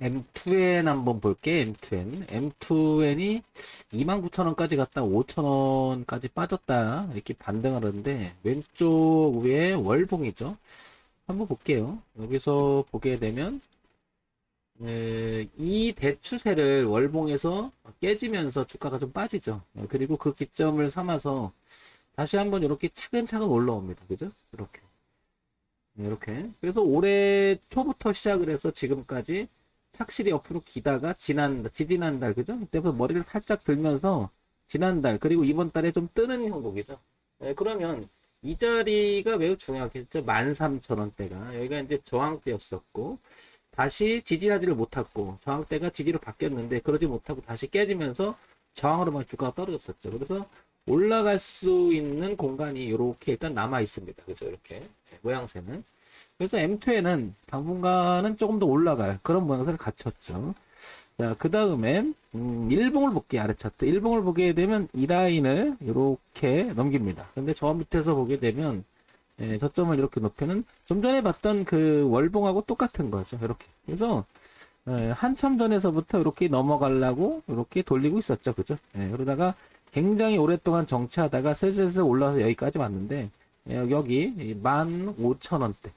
M2N 한번 볼게. M2N. M2N이 29,000원까지 갔다 5,000원까지 빠졌다. 이렇게 반등을 하는데 왼쪽 위에 월봉이죠. 한번 볼게요. 여기서 보게 되면 에, 이 대추세를 월봉에서 깨지면서 주가가 좀 빠지죠. 어, 그리고 그 기점을 삼아서 다시 한번 이렇게 차근차근 올라옵니다. 그죠? 이렇게. 네, 이렇게. 그래서 올해 초부터 시작을 해서 지금까지 착실히 옆으로 기다가 지난달, 지지난달, 그죠? 그때부터 머리를 살짝 들면서 지난달, 그리고 이번 달에 좀 뜨는 형국이죠. 네, 그러면 이 자리가 매우 중요하겠죠. 13,000원대가. 여기가 이제 저항대였었고, 다시 지지하지를 못했고, 저항대가 지지로 바뀌었는데, 그러지 못하고 다시 깨지면서 저항으로만 주가가 떨어졌었죠. 그래서 올라갈 수 있는 공간이 이렇게 일단 남아 있습니다. 그래서 이렇게 네, 모양새는. 그래서 M2에는 당분간은 조금 더 올라갈 그런 모양새를 갖췄죠. 자, 그 다음에, 음, 일봉을 볼게요. 아래 차트. 일봉을 보게 되면 이 라인을 이렇게 넘깁니다. 근데 저 밑에서 보게 되면, 예, 저점을 이렇게 높이는 좀 전에 봤던 그 월봉하고 똑같은 거죠. 이렇게. 그래서, 예, 한참 전에서부터 이렇게 넘어가려고 이렇게 돌리고 있었죠. 그죠? 예, 그러다가 굉장히 오랫동안 정체하다가 슬슬슬 올라와서 여기까지 왔는데, 예, 여기 15,000원대.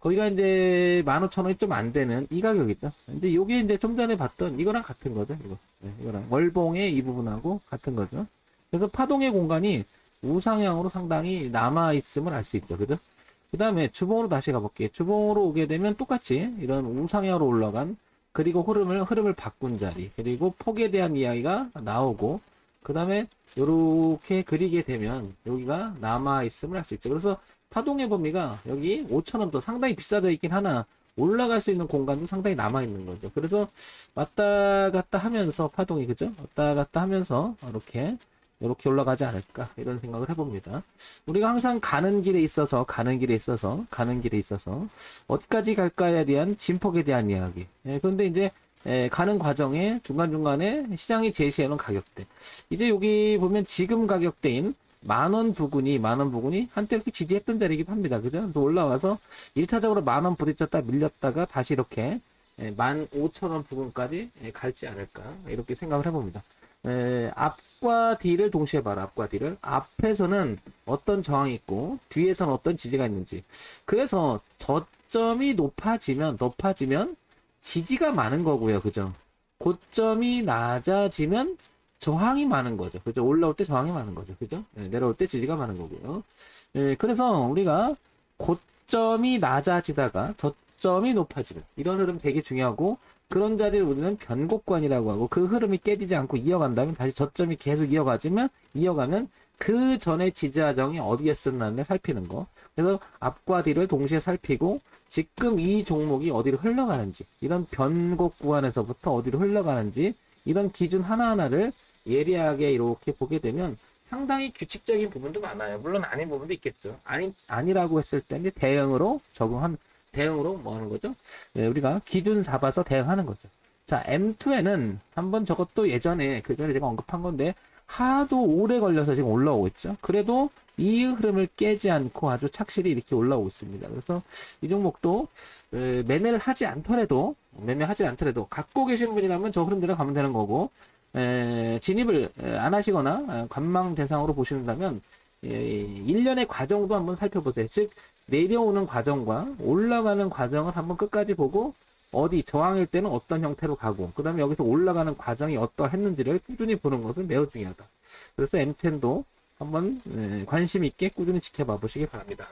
거기가 이제 15,000원이 좀 안 되는 이 가격이죠. 근데 요게 이제 좀 전에 봤던 이거랑 같은 거죠. 이거. 네, 이거랑. 월봉의 이 부분하고 같은 거죠. 그래서 파동의 공간이 우상향으로 상당히 남아있음을 알 수 있죠. 그죠? 그 다음에 주봉으로 다시 가볼게요. 주봉으로 오게 되면 똑같이 이런 우상향으로 올라간 그리고 흐름을, 흐름을 바꾼 자리. 그리고 폭에 대한 이야기가 나오고 그 다음에 요렇게 그리게 되면 여기가 남아있음을 알수 있죠. 그래서 파동의 범위가 여기 5,000원 더 상당히 비싸져 있긴 하나 올라갈 수 있는 공간도 상당히 남아 있는 거죠. 그래서 왔다 갔다 하면서 파동이 그죠? 왔다 갔다 하면서 이렇게 이렇게 올라가지 않을까 이런 생각을 해봅니다. 우리가 항상 가는 길에 있어서 가는 길에 있어서 가는 길에 있어서 어디까지 갈까에 대한 진폭에 대한 이야기. 예, 그런데 이제 예, 가는 과정에 중간중간에 시장이 제시해놓은 가격대. 이제 여기 보면 지금 가격대인 만원 부근이, 만원 부근이 한때 이렇게 지지했던 자리이기도 합니다. 그죠? 그래서 올라와서 1차적으로 만원 부딪혔다 밀렸다가 다시 이렇게 예, 만 오천 원 부근까지 예, 갈지 않을까. 이렇게 생각을 해봅니다. 에, 앞과 뒤를 동시에 봐라. 앞과 뒤를. 앞에서는 어떤 저항이 있고, 뒤에서는 어떤 지지가 있는지. 그래서 저점이 높아지면, 높아지면 지지가 많은 거고요. 그죠? 고점이 낮아지면 저항이 많은 거죠. 그죠? 올라올 때 저항이 많은 거죠. 그죠? 예, 내려올 때 지지가 많은 거고요. 예, 그래서 우리가 고점이 낮아지다가 저 점이 높아지는 이런 흐름 되게 중요하고 그런 자리를 우리는 변곡관이라고 하고 그 흐름이 깨지지 않고 이어간다면 다시 저점이 계속 이어가지면 이어가면 그 전에 지지하정이 어디에 쓰는지 살피는 거. 그래서 앞과 뒤를 동시에 살피고 지금 이 종목이 어디로 흘러가는지 이런 변곡 구간에서부터 어디로 흘러가는지 이런 기준 하나하나를 예리하게 이렇게 보게 되면 상당히 규칙적인 부분도 많아요. 물론 아닌 부분도 있겠죠. 아니 아니라고 했을 때 대응으로 적응한 대응으로 뭐 하는 거죠? 네, 우리가 기준 잡아서 대응하는 거죠. 자, M2에는 한번 저것도 예전에 그 전에 제가 언급한 건데 하도 오래 걸려서 지금 올라오고 있죠. 그래도 이 흐름을 깨지 않고 아주 착실히 이렇게 올라오고 있습니다. 그래서 이 종목도 에, 매매를 하지 않더라도 매매하지 않더라도 갖고 계신 분이라면 저 흐름 대로 가면 되는 거고 에, 진입을 에, 안 하시거나 에, 관망 대상으로 예, 1년의 과정도 한번 살펴보세요. 즉 내려오는 과정과 올라가는 과정을 한번 끝까지 보고 어디 저항일 때는 어떤 형태로 가고 그 다음에 여기서 올라가는 과정이 어떠했는지를 꾸준히 보는 것은 매우 중요하다. 그래서 M10도 한번 에, 관심 있게 꾸준히 지켜봐 보시기 바랍니다.